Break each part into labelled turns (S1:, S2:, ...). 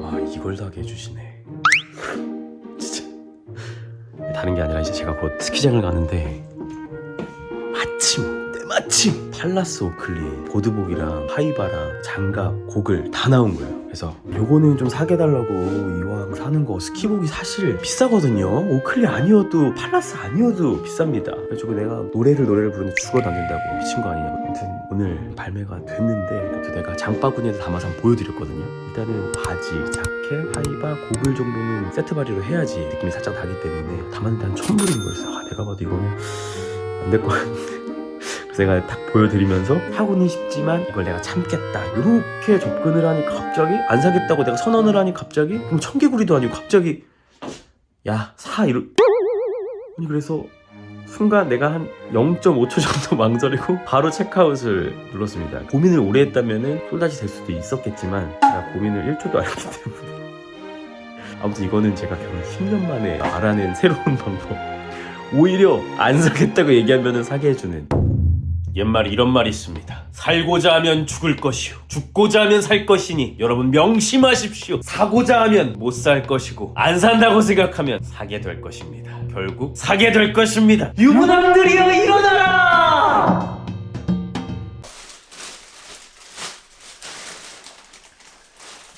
S1: 와 이걸 다 해주시네. 진짜. 다른 게 아니라 이제 제가 곧 스키장을 가는데 마침 때 마침 팔라스 오클리 보드복이랑 하이바랑 장갑 고글 다 나온 거예요. 그래서 요거는 좀 사게 달라고 이왕 사는 거. 스키복이 사실 비싸거든요. 오클리 아니어도 팔라스 아니어도 비쌉니다. 그래가지고 내가 노래를 노래를 부르는데 된다고 미친 거 아니냐고. 아무튼 오늘 발매가 됐는데 그래도 내가 장바구니에서 담아서 한번 보여드렸거든요. 일단은 바지, 자켓, 하이바, 고글 정도는 세트 발휘로 해야지 느낌이 살짝 나기 때문에 담았는데 한 천불인 거였어 아, 내가 봐도 이거는 안 될 것 같은데 내가 딱 보여드리면서 하고는 싶지만 이걸 내가 참겠다. 이렇게 접근을 하니 갑자기 안 사겠다고 내가 선언을 하니 갑자기 그럼 청개구리도 아니고 갑자기 야 사! 이러 아니 그래서 순간 내가 한 0.5초 정도 망설이고 바로 체크아웃을 눌렀습니다. 고민을 오래 했다면은 솔다시 될 수도 있었겠지만 제가 고민을 1초도 안 했기 때문에. 아무튼 이거는 제가 결혼 10년 만에 알아낸 새로운 방법. 오히려 안 사겠다고 얘기하면 사게 해주는 옛말에 이런 말이 있습니다. 살고자 하면 죽을 것이요. 죽고자 하면 살 것이니 여러분 명심하십시오. 사고자 하면 못 살 것이고 안 산다고 생각하면 사게 될 것입니다. 결국 사게 될 것입니다. 유부남들이여 일어나라!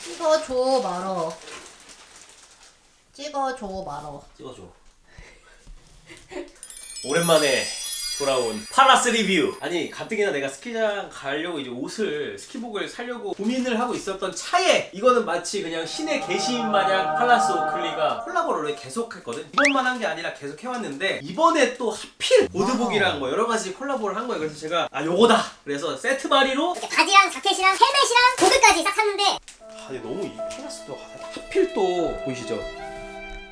S2: 찍어줘 말어. 찍어줘 말어.
S1: 찍어줘. 오랜만에 돌아온 팔라스 리뷰. 아니 가뜩이나 내가 스키장 가려고 이제 옷을 스키복을 사려고 고민을 하고 있었던 차에 이거는 마치 그냥 신의 계시인 마냥 팔라스 오클리가 콜라보를 계속 했거든. 이번만 한 게 아니라 계속 해왔는데 이번에 또 하필 보드복이랑 뭐 여러 가지 콜라보를 한 거예요. 그래서 제가 아 요거다. 그래서 세트 마리로
S3: 이렇게 바지랑 자켓이랑 헬멧이랑 고글까지 싹 샀는데
S1: 아 근데 너무 이 플러스도 하필 또 보이시죠?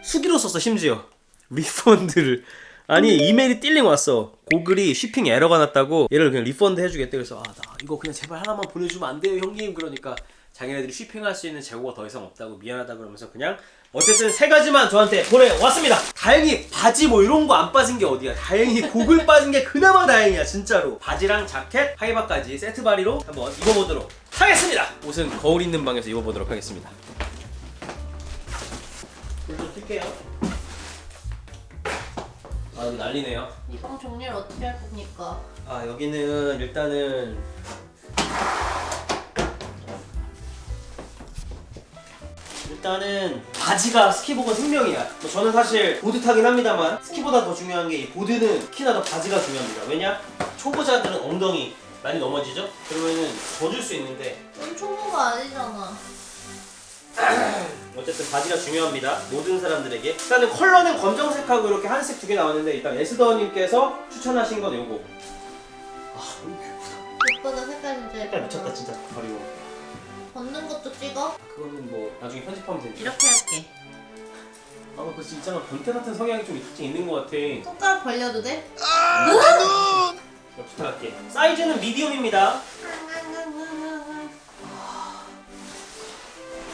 S1: 수기로 썼어 심지어 리펀드를 아니 이메일이 띵링 왔어. 고글이 쉬핑 에러가 났다고 얘를 그냥 리펀드 해주겠대. 그래서 아 나 이거 그냥 제발 하나만 보내주면 안 돼요 형님? 그러니까 자기네들이 쉬핑할 수 있는 재고가 더 이상 없다고 미안하다 그러면서 그냥 어쨌든 세 가지만 저한테 보내왔습니다. 다행히 바지 뭐 이런 거 안 빠진 게 어디야? 다행히 고글 빠진 게 그나마 다행이야 진짜로. 바지랑 자켓 하이바까지 세트 바리로 한번 입어보도록 하겠습니다. 옷은 거울 있는 방에서 입어보도록 하겠습니다. 불좀 켤게요 아 여기 난리네요
S2: 이방 정리를 어떻게 할 겁니까?
S1: 아 여기는 일단은 일단은 바지가 스키복은 생명이야. 뭐 저는 사실 보드 타긴 합니다만 스키보다 더 중요한 게 이 보드는 특히나 더 바지가 중요합니다. 왜냐? 초보자들은 엉덩이 많이 넘어지죠? 그러면은 젖을 수 있는데
S2: 넌 초보가 아니잖아.
S1: 어쨌든 바지가 중요합니다. 모든 사람들에게. 일단은 컬러는 검정색하고 이렇게 한색 두 개 나왔는데 일단 에스더님께서 추천하신 건 요거. 아 너무 예쁘다.
S2: 오빠가 색깔 진짜
S1: 색깔 미쳤다 진짜 버리고.
S2: 벗는 것도 찍어?
S1: 그거는 뭐 나중에 편집하면 되니까.
S2: 이렇게 할게.
S1: 아, 그 진짜 변태 같은 성향이 좀 특징 있는 것 같아.
S2: 손가락 벌려도 돼?
S1: 자, 부탁할게. 사이즈는 미디움입니다.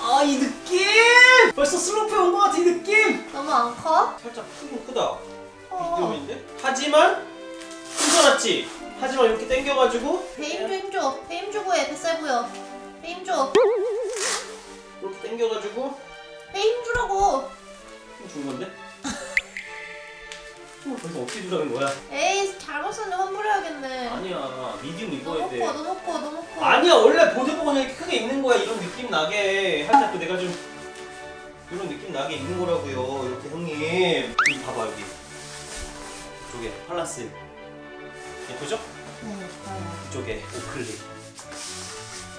S1: 아, 이 느 낌! 벌써 슬로프에 온 것 같아, 이 느낌!
S2: 너무 안 커?
S1: 살짝 크긴 크다.
S2: 어.
S1: 미디움인데? 하지만, 힘줘놨지? 하지만 이렇게 당겨가지고,
S2: 배임 좀 힘줘. 배임 주고 해. 뱃살 보여. 배임 줘.
S1: 이렇게 당겨가지고,
S2: 배임 주라고.
S1: 힘준 건데? 힘을 벌써 어떻게 주라는 거야?
S2: 에이 잘못 썼는데 환불해야겠네.
S1: 아니야, 미디움 입어야
S2: 너무
S1: 돼.
S2: 커 너무 커 너무 커.
S1: 아니야. 원래 보드복은 이렇게 크게 입는 거야. 이런 느낌 나게. 살짝 그 내가 좀 이런 느낌 나게 입는 거라고요. 이렇게 형님. 여기 봐봐 여기. 이쪽에 팔라스. 예쁘죠?
S2: 네, 좋아요.
S1: 이쪽에 오클리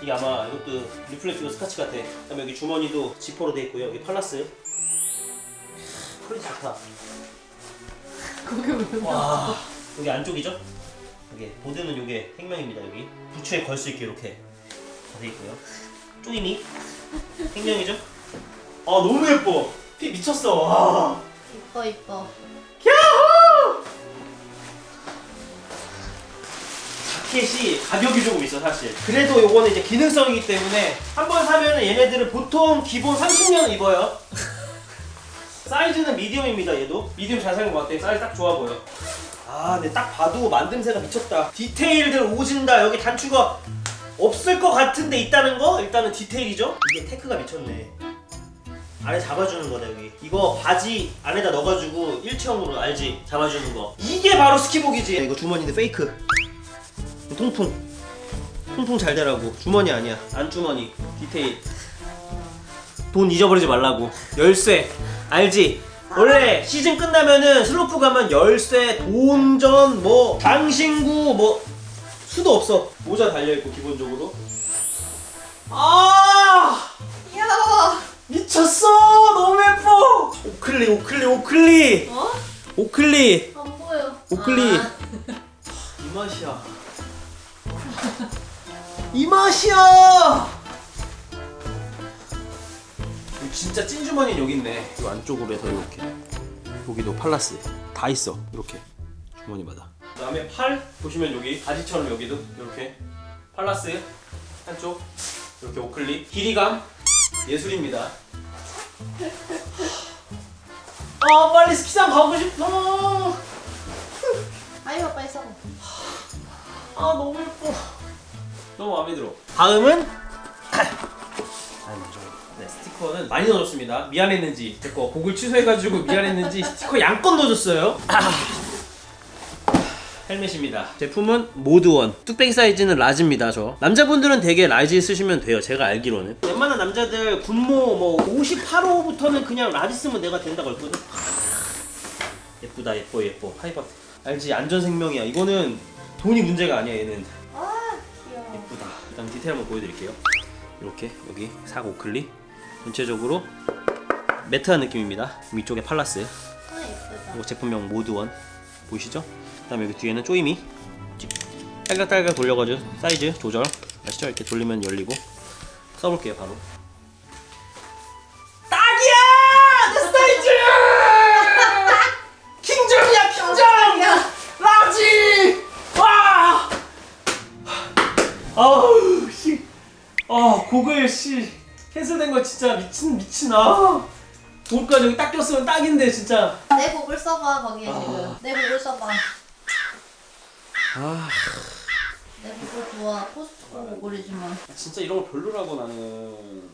S1: 이게 아마 이것도 리플렉티브 스카치 같아. 그다음에 여기 주머니도 지퍼로 돼 있고요. 여기 팔라스. 퀄리티 좋다
S2: 거기 왜
S1: 와 여기 안쪽이죠? 여기 보드는 요게 생명입니다 여기. 부츠에 걸 수 있게 이렇게 돼 있고요. 쪼이미. 생명이죠? 아 너무 예뻐. 피 미쳤어. 와.
S2: 이뻐 이뻐.
S1: 자켓이 가격이 조금 있어 사실. 그래도 요거는 이제 기능성이기 때문에 한 번 사면은 얘네들은 보통 기본 30년 입어요 사이즈는 미디움입니다 얘도 미디움 잘 사는 것 같아 사이즈 딱 좋아 보여 아 근데 딱 봐도 만듦새가 미쳤다 디테일들 오진다 여기 단추가 없을 것 같은데 있다는 거 일단은 디테일이죠? 이게 테크가 미쳤네. 아래 잡아주는 거다 여기. 이거 바지 안에다 넣어가지고 일체형으로 알지? 잡아주는 거. 이게 바로 스키복이지. 이거 주머니인데 페이크. 통풍. 통풍 잘 되라고. 주머니 아니야. 안 주머니. 디테일. 돈 잊어버리지 말라고. 열쇠. 알지? 원래 시즌 끝나면은 슬로프 가면 열쇠, 돈전, 뭐 장신구, 뭐 수도 없어. 모자 달려 있고 기본적으로. 아
S2: 야,
S1: 미쳤어 너무 예뻐. 오클리 오클리 오클리
S2: 어?
S1: 오클리
S2: 안 보여.
S1: 오클리.
S2: 아,
S1: 이 맛이야. 이 맛이야. 진짜 찐 주머니 여기 있네. 이 안쪽으로 해서 이렇게. 여기도 팔라스 다 있어. 이렇게 주머니마다. 그다음에 팔 보시면 여기 바지처럼 여기도 이렇게 팔라스 한쪽 이렇게 오클리 길이감 예술입니다. 아 빨리 스키장 가고 싶어.
S2: 아이고 빨리 써.
S1: 아 너무 예뻐. 너무 마음에 들어. 다음은 스티커는 많이 넣어줬습니다. 미안했는지 제거 곡을 취소해가지고 미안했는지 스티커 양껏 넣어줬어요. 아. 헬멧입니다. 제품은 모드원. 뚝배기 사이즈는 라지입니다. 저 남자분들은 되게 라지 쓰시면 돼요. 제가 알기로는. 웬만한 남자들 군모 뭐 58호부터는 그냥 라지 쓰면 내가 된다고 했거든. 예쁘다 예뻐 예뻐 하이파트. 알지 안전생명이야. 이거는 돈이 문제가 아니야 얘는.
S2: 아, 귀여워.
S1: 예쁘다. 일단 디테일 한번 보여드릴게요. 이렇게 여기 삭 오클리 전체적으로 매트한 느낌입니다. 위쪽에 팔라스
S2: 아.
S1: 그리고 제품명 모드원 보이시죠? 그 다음에 여기 뒤에는 쪼이미 찍. 딸깍딸깍 돌려가지고 사이즈 조절 아시죠? 이렇게 돌리면 열리고 써볼게요 바로. 딱이야! 내 사이즈! 킹정이야 킹정! 라지! 와! 아우 씨. 아 고글 씨 캔슬된 거 진짜 미친 미친 아. 돌까지 여기 딱 꼈으면 딱인데 진짜.
S2: 내 곡을 써봐 거기에 지금. 내 곡을 써봐.
S1: 아
S2: 내 곡을 좋아. 코스트코 곡을이지만
S1: 진짜 이런 거 별로라고 나는.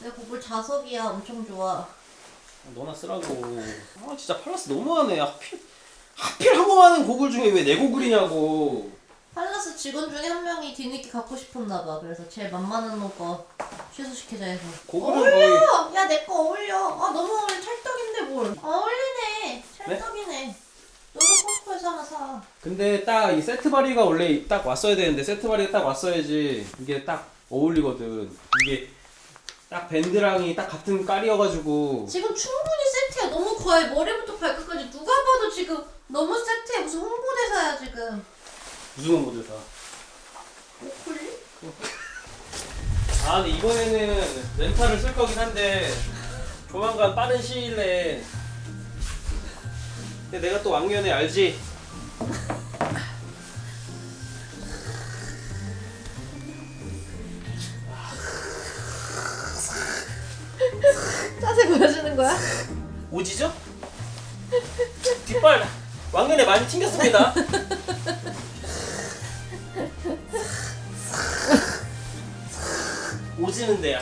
S2: 내 곡을 자석이야. 엄청 좋아.
S1: 너나 쓰라고. 아 진짜 팔라스 너무하네. 하필 하필 한 번 하는 고글 중에 왜내 고글이냐고.
S2: 팔라스 직원 중에 한 명이 뒤늦게 갖고 싶었나 봐. 그래서 제일 만만한 오빠 취소시키자 해서.
S1: 고글은
S2: 어울려. 야 내 거 어울려. 아 너무 어울려. 찰떡인데 뭘? 아, 어울리네. 찰떡이네. 너도 코스트코에서 하나 사.
S1: 근데 딱 이 세트 바리가 원래 딱 왔어야 되는데 세트 바리가 딱 왔어야지 이게 딱 어울리거든. 이게 딱 밴드랑이 딱 같은 깔이어가지고
S2: 지금 충분히 세트야. 너무 거의 머리부터 발끝까지 누가 봐도 지금 너무 세트야. 무슨 홍보대사야 지금.
S1: 무슨 모델사?
S2: 오클리?
S1: 아 근데 이번에는 렌탈을 쓸 거긴 한데 조만간 빠른 시일 내에 근데 내가 또 왕년에 알지?
S2: 자세 보여주는 거야?
S1: 오지죠? 뒷발 왕년에 많이 튕겼습니다 오지는데